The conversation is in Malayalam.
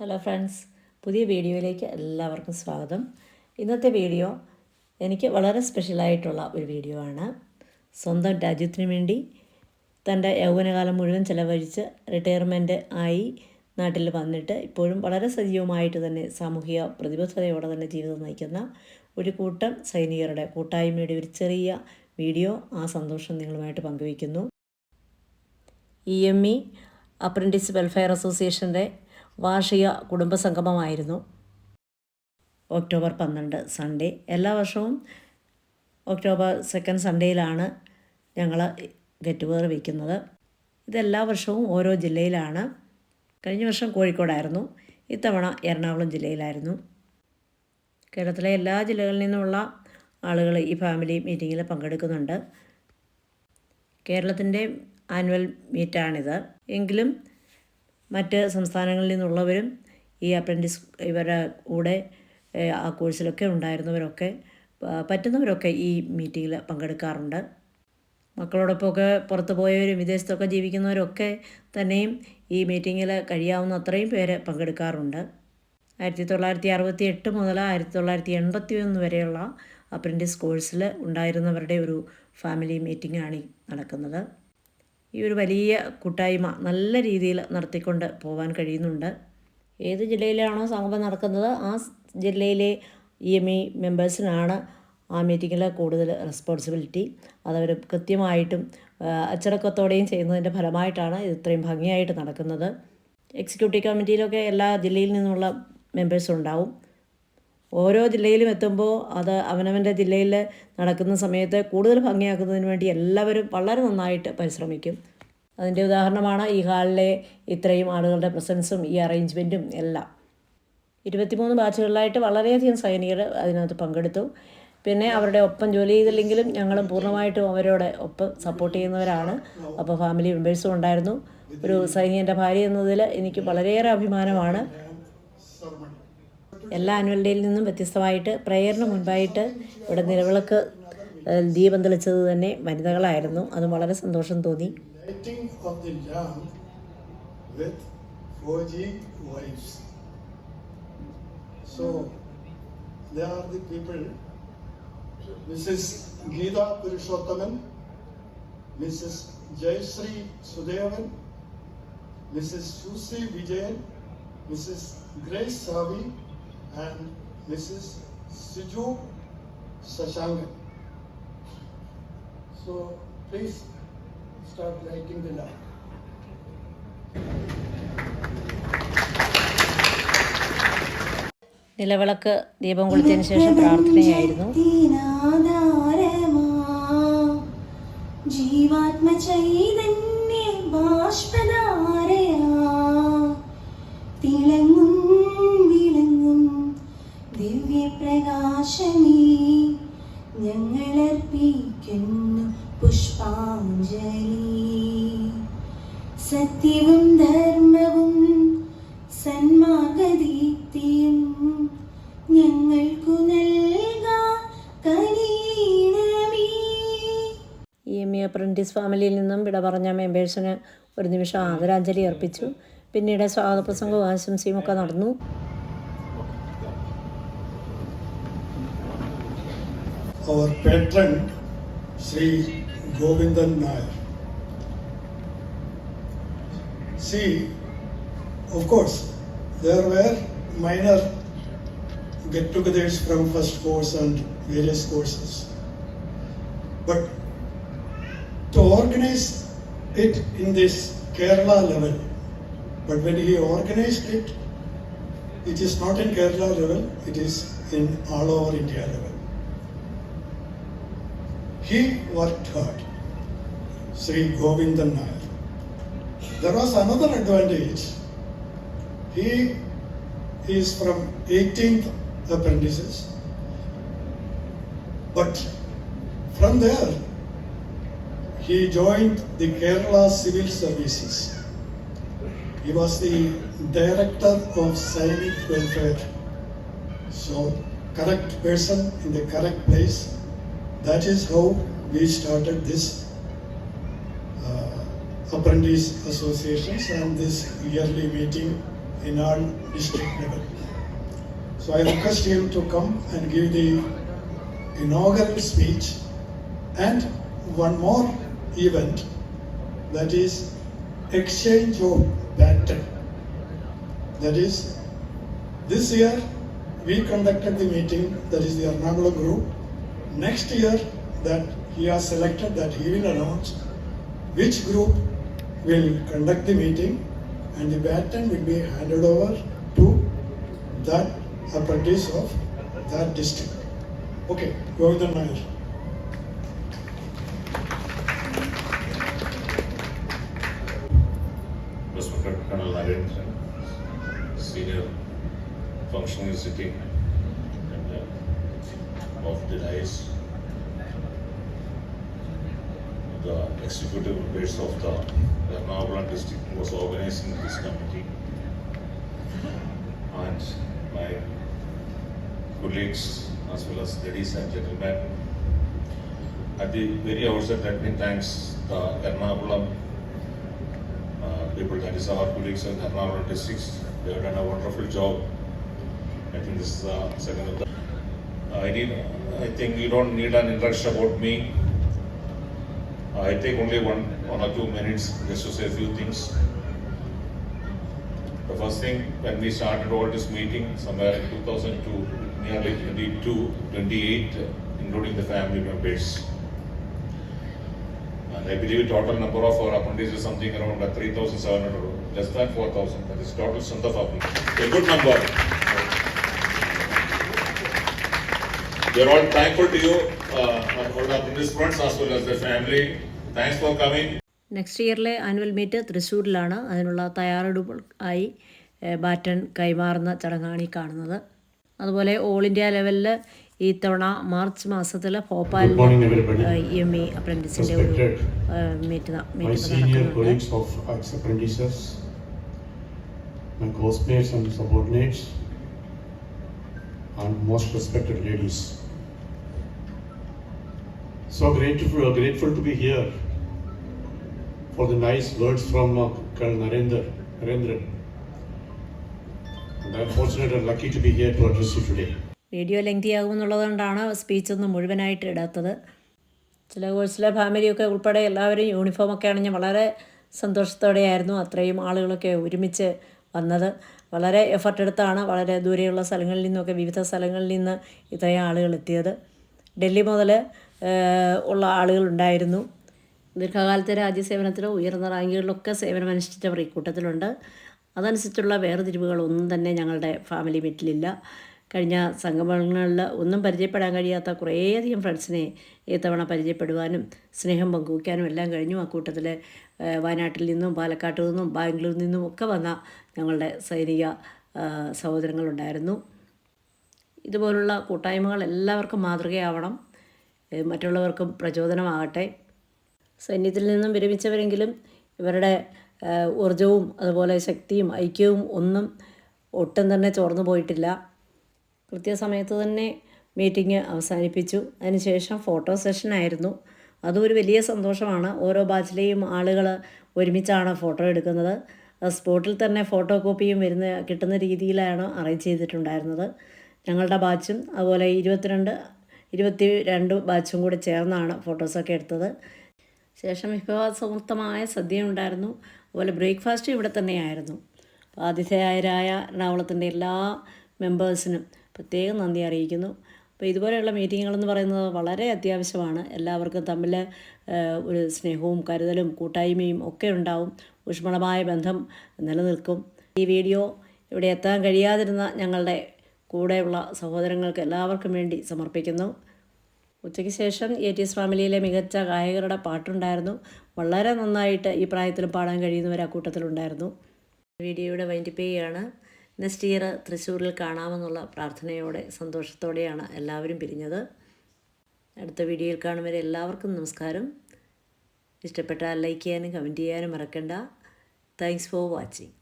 ഹലോ ഫ്രണ്ട്സ് പുതിയ വീഡിയോയിലേക്ക് എല്ലാവർക്കും സ്വാഗതം. ഇന്നത്തെ വീഡിയോ എനിക്ക് വളരെ സ്പെഷ്യലായിട്ടുള്ള ഒരു വീഡിയോ ആണ്. സ്വന്തം രാജ്യത്തിന് വേണ്ടി തന്റെ യൗവനകാലം മുഴുവൻ ചിലവഴിച്ച് റിട്ടയർമെന്റ് ആയി നാട്ടിൽ വന്നിട്ട് ഇപ്പോഴും വളരെ സജീവമായിട്ട് തന്നെ സാമൂഹിക പ്രതിബദ്ധതയോടെ തന്നെ ജീവിതം നയിക്കുന്ന ഒരു കൂട്ടം സൈനികരുടെ കൂട്ടായ്മയുടെ ഒരു ചെറിയ വീഡിയോ ആ സന്തോഷം നിങ്ങളുമായിട്ട് പങ്കുവയ്ക്കുന്നു. E M E apprentice welfare അസോസിയേഷന്റെ വാർഷിക കുടുംബസംഗമമായിരുന്നു. ഒക്ടോബർ പന്ത്രണ്ട് സൺഡേ. എല്ലാ വർഷവും ഒക്ടോബർ സെക്കൻഡ് സൺഡേയിലാണ് ഞങ്ങൾ ഗെറ്റ് ടുഗദർ വയ്ക്കുന്നത് ഇതെല്ലാ വർഷവും ഓരോ ജില്ലയിലാണ്. കഴിഞ്ഞ വർഷം കോഴിക്കോടായിരുന്നു. ഇത്തവണ എറണാകുളം ജില്ലയിലായിരുന്നു. കേരളത്തിലെ എല്ലാ ജില്ലകളിൽ നിന്നുമുള്ള ആളുകൾ ഈ ഫാമിലി മീറ്റിങ്ങിൽ പങ്കെടുക്കുന്നുണ്ട്. കേരളത്തിന്റെ ആനുവൽ മീറ്റാണിത്. എങ്കിലും മറ്റ് സംസ്ഥാനങ്ങളിൽ നിന്നുള്ളവരും ഈ അപ്രന്റീസ് ഇവരുടെ കൂടെ ആ കോഴ്സിലൊക്കെ ഉണ്ടായിരുന്നവരൊക്കെ പറ്റുന്നവരൊക്കെ ഈ മീറ്റിങ്ങിൽ പങ്കെടുക്കാറുണ്ട്. മക്കളോടൊപ്പമൊക്കെ പുറത്ത് പോയവരും വിദേശത്തൊക്കെ ജീവിക്കുന്നവരൊക്കെ തന്നെയും ഈ മീറ്റിങ്ങിൽ കഴിയാവുന്ന അത്രയും പേര് പങ്കെടുക്കാറുണ്ട്. ആയിരത്തി തൊള്ളായിരത്തി അറുപത്തി എട്ട് മുതൽ ആയിരത്തി തൊള്ളായിരത്തി എൺപത്തി ഒന്ന് വരെയുള്ള അപ്രന്റീസ് കോഴ്സിൽ ഉണ്ടായിരുന്നവരുടെ ഒരു ഫാമിലി മീറ്റിംഗാണ് നടക്കുന്നത്. ഈ ഒരു വലിയ കൂട്ടായ്മ നല്ല രീതിയിൽ നടത്തിക്കൊണ്ട് പോകാൻ കഴിയുന്നുണ്ട്. ഏത് ജില്ലയിലാണോ സംഗമം നടക്കുന്നത് ആ ജില്ലയിലെ ഇ എം ഇ മെമ്പേഴ്സിനാണ് ആ മീറ്റിങ്ങിൽ കൂടുതൽ റെസ്പോൺസിബിലിറ്റി. അതവർ കൃത്യമായിട്ടും അച്ചടക്കത്തോടെയും ചെയ്യുന്നതിന്റെ ഫലമായിട്ടാണ് ഇത് ഇത്രയും ഭംഗിയായിട്ട് നടക്കുന്നത്. എക്സിക്യൂട്ടീവ് കമ്മിറ്റിയിലൊക്കെ എല്ലാ ജില്ലയിൽ നിന്നുള്ള മെമ്പേഴ്സും ഉണ്ടാവും. ഓരോ ജില്ലയിലും എത്തുമ്പോൾ അത് അവനവന്റെ ജില്ലയിൽ നടക്കുന്ന സമയത്ത് കൂടുതൽ ഭംഗിയാക്കുന്നതിന് വേണ്ടി എല്ലാവരും വളരെ നന്നായിട്ട് പരിശ്രമിക്കും. അതിന്റെ ഉദാഹരണമാണ് ഈ ഹാളിലെ ഇത്രയും ആളുകളുടെ പ്രസൻസും ഈ അറേഞ്ച്മെന്റും എല്ലാം. ഇരുപത്തിമൂന്ന് ബാച്ചുകളിലായിട്ട് വളരെയധികം സൈനികർ അതിനകത്ത് പങ്കെടുത്തു. പിന്നെ അവരുടെ ഒപ്പം ജോലി ചെയ്തില്ലെങ്കിലും ഞങ്ങളും പൂർണമായിട്ടും അവരോട് ഒപ്പം സപ്പോർട്ട് ചെയ്യുന്നവരാണ്. അപ്പോൾ ഫാമിലി മെമ്പേഴ്സും ഉണ്ടായിരുന്നു. ഒരു സൈനികന്റെ ഭാര്യ എന്നതിൽ എനിക്ക് വളരെയേറെ അഭിമാനമാണ്. എല്ലാ ആനുവൽ ഡേയിൽ നിന്നും വ്യത്യസ്തമായിട്ട് പ്രേയറിന് മുൻപായിട്ട് ഇവിടെ നിലവിളക്ക് ദീപം തെളിച്ചത് തന്നെ വനിതകളായിരുന്നു അത് വളരെ സന്തോഷം തോന്നി. So, they are the people, Mrs. Geeta Purushottaman, Mrs. Jayasri Sudevan, Mrs. Susi Vijayan, Mrs. Grace Savi, and Mrs. Siju Sashangan. So, please start lighting the lamp. നിലവിളക്ക് ദീപം കൊളുത്തിയതിന് ശേഷം പ്രാർത്ഥനയായിരുന്നു ജീവാത്മ ചൈതന്യ ബാഷ്പധാരയാ ദിവ്യപ്രകാശമേ ഞങ്ങളർപ്പിക്കുന്നു പുഷ്പാഞ്ജലി. സത്യവും ധർമ്മവും സന്മാർഗദീപ്തിയും ഞങ്ങൾക്കു ഇ അപ്രന്റീസ് ഫാമിലിയിൽ നിന്നും വിട പറഞ്ഞ മെമ്പേഴ്സിന് ഒരു നിമിഷം ആദരാഞ്ജലി അർപ്പിച്ചു. പിന്നീട് സ്വാഗത പ്രസംഗവും ആശംസയും ഒക്കെ നടന്നു. Our patron Sri Govindan Nair. See, of course, there were minor get-togethers from first course and various courses. But to organize it in this Kerala level, but when he organized it, it is not in Kerala level, it is in all over India level. He worked hard, Sri Govindan Nair. There was another advantage. He is from 18th apprentices, but from there he joined the Kerala Civil Services. He was the director of Sainik Welfare. So, correct person in the correct place. That is how we started this uh, apprentice associations and this yearly meeting in our district level. So I request him to come and give the inaugural speech and one more event that is exchange of baton. That is, this year we conducted the meeting, that is the Ernakulam group. Next year that he has selected that he will announce which group will conduct the meeting and the baton will be handed over to that apprentice of that district. Okay, Govindan Nair. Colonel Narendran, senior functionary sitting of the dais, the executive members of the Ernakulam district was organizing this committee, and my colleagues as well as ladies and gentlemen. At the very outset, let me thanks the Ernakulam uh, people, that is our colleagues in Ernakulam districts. They have done a wonderful job. I think this is the second of the. I need, I think you don't need an introduction about me. I take only one, one or two minutes just to say a few things. The first thing, when we started all this meeting, somewhere in 2002, nearly 22, 28, including the family members. And I believe the total number of our apprentices is something around uh, 3,700, less than 4,000. That is total strength of apprentices. A good number. We are all thankful to you, uh, all the participants as well as the family. Thanks for coming. Next ഇയറിലെ annual meet തൃശ്ശൂരിലാണ് അതിനുള്ള തയ്യാറെടുപ്പ് ആയി ബാറ്റൺ കൈമാറുന്ന ചടങ്ങാണ് ഈ കാണുന്നത് അതുപോലെ ഓൾ ഇന്ത്യ ലെവലിൽ ഈ തവണ മാർച്ച് മാസത്തിൽ ഭോപ്പാൽ എം ഇ അപ്രന്റീസിന്റെ ഒരു മീറ്റ് മീറ്റ് senior നടക്കുന്നുണ്ട് and most respected ladies. So grateful, grateful to be here for the nice words from uh, Colonel Narendra, Narendran. And I'm fortunate and lucky to be here to address you today. Video lengthy ആകുമെന്നുള്ളതുകൊണ്ടാണ് speech ഒന്ന് മുഴുവനായിട്ട് ഇടാത്തത് ചില കോഴ്സിലെ ഫാമിലിയൊക്കെ ഉൾപ്പെടെ എല്ലാവരും യൂണിഫോമൊക്കെ ആണെങ്കിൽ വളരെ സന്തോഷത്തോടെയായിരുന്നു അത്രയും ആളുകളൊക്കെ ഒരുമിച്ച് വന്നത് വളരെ എഫർട്ട് എടുത്താണ് വളരെ ദൂരെയുള്ള സ്ഥലങ്ങളിൽ നിന്നൊക്കെ വിവിധ സ്ഥലങ്ങളിൽ നിന്ന് ഇത്രയും ആളുകൾ എത്തിയത്. ഡൽഹി മുതൽ ഉള്ള ആളുകളുണ്ടായിരുന്നു ദീർഘകാലത്തെ രാജ്യസേവനത്തിലോ ഉയർന്ന റാങ്കുകളിലൊക്കെ സേവനമനുഷ്ഠിച്ചവർ ഈ കൂട്ടത്തിലുണ്ട്. അതനുസരിച്ചുള്ള വേർതിരിവുകളൊന്നും തന്നെ ഞങ്ങളുടെ ഫാമിലി മീറ്റിലില്ല കഴിഞ്ഞ സംഗമങ്ങളിൽ ഒന്നും പരിചയപ്പെടാൻ കഴിയാത്ത കുറേയധികം ഫ്രണ്ട്സിനെ ഈ തവണ പരിചയപ്പെടുവാനും സ്നേഹം പങ്കുവയ്ക്കാനും എല്ലാം കഴിഞ്ഞു. ആ കൂട്ടത്തിൽ വയനാട്ടിൽ നിന്നും പാലക്കാട്ടിൽ നിന്നും ബാംഗ്ലൂരിൽ നിന്നും ഒക്കെ വന്ന ഞങ്ങളുടെ സൈനിക സഹോദരങ്ങളുണ്ടായിരുന്നു. ഇതുപോലുള്ള കൂട്ടായ്മകൾ എല്ലാവർക്കും മാതൃകയാവണം. മറ്റുള്ളവർക്കും പ്രചോദനമാകട്ടെ. സൈന്യത്തിൽ നിന്നും വിരമിച്ചവരെങ്കിലും ഇവരുടെ ഊർജവും അതുപോലെ ശക്തിയും ഐക്യവും ഒന്നും ഒട്ടും തന്നെ ചോർന്നു പോയിട്ടില്ല. കൃത്യസമയത്ത് തന്നെ മീറ്റിംഗ് അവസാനിപ്പിച്ചു. അതിനുശേഷം ഫോട്ടോ സെഷനായിരുന്നു. അതും ഒരു വലിയ സന്തോഷമാണ്. ഓരോ ബാച്ചിലെയും ആളുകൾ ഒരുമിച്ചാണ് ഫോട്ടോ എടുക്കുന്നത്. സ്പോട്ടിൽ തന്നെ ഫോട്ടോ കോപ്പിയും വരുന്ന കിട്ടുന്ന രീതിയിലാണ് അറേഞ്ച് ചെയ്തിട്ടുണ്ടായിരുന്നത്. ഞങ്ങളുടെ ബാച്ചും അതുപോലെ ഇരുപത്തിരണ്ട് ഇരുപത്തി രണ്ട് ബാച്ചും കൂടെ ചേർന്നാണ് ഫോട്ടോസൊക്കെ എടുത്തത്. ശേഷം വിഭവസമൃദ്ധമായ സദ്യ ഉണ്ടായിരുന്നു അതുപോലെ ബ്രേക്ക്ഫാസ്റ്റ് ഇവിടെ തന്നെയായിരുന്നു. ആതിഥേയരായ എറണാകുളത്തിന്റെ എല്ലാ മെമ്പേഴ്സിനും പ്രത്യേകം നന്ദി അറിയിക്കുന്നു. അപ്പോൾ ഇതുപോലെയുള്ള മീറ്റിങ്ങുകളെന്ന് പറയുന്നത് വളരെ അത്യാവശ്യമാണ്. എല്ലാവർക്കും തമ്മിൽ ഒരു സ്നേഹവും കരുതലും കൂട്ടായ്മയും ഒക്കെ ഉണ്ടാവും. ഊഷ്മളമായ ബന്ധം നിലനിൽക്കും. ഈ വീഡിയോ ഇവിടെ എത്താൻ കഴിയാതിരുന്ന ഞങ്ങളുടെ കൂടെയുള്ള സഹോദരങ്ങൾക്ക് എല്ലാവർക്കും വേണ്ടി സമർപ്പിക്കുന്നു. ഉച്ചയ്ക്ക് ശേഷം എ ടി എസ് ഫാമിലിയിലെ മികച്ച ഗായകരുടെ പാട്ടുണ്ടായിരുന്നു. വളരെ നന്നായിട്ട് ഈ പ്രായത്തിലും പാടാൻ കഴിയുന്നവർ ആ കൂട്ടത്തിലുണ്ടായിരുന്നു. വീഡിയോയുടെ വൈൻഡിപ്പ് ചെയ്യുകയാണ്. നെക്സ്റ്റ് ഇയർ തൃശ്ശൂരിൽ കാണാമെന്നുള്ള പ്രാർത്ഥനയോടെ സന്തോഷത്തോടെയാണ് എല്ലാവരും പിരിഞ്ഞത്. അടുത്ത വീഡിയോയിൽ കാണും എല്ലാവർക്കും നമസ്കാരം. ഇഷ്ടപ്പെട്ടാൽ ലൈക്ക് ചെയ്യാനും കമന്റ് ചെയ്യാനും മറക്കണ്ട. Thanks for watching.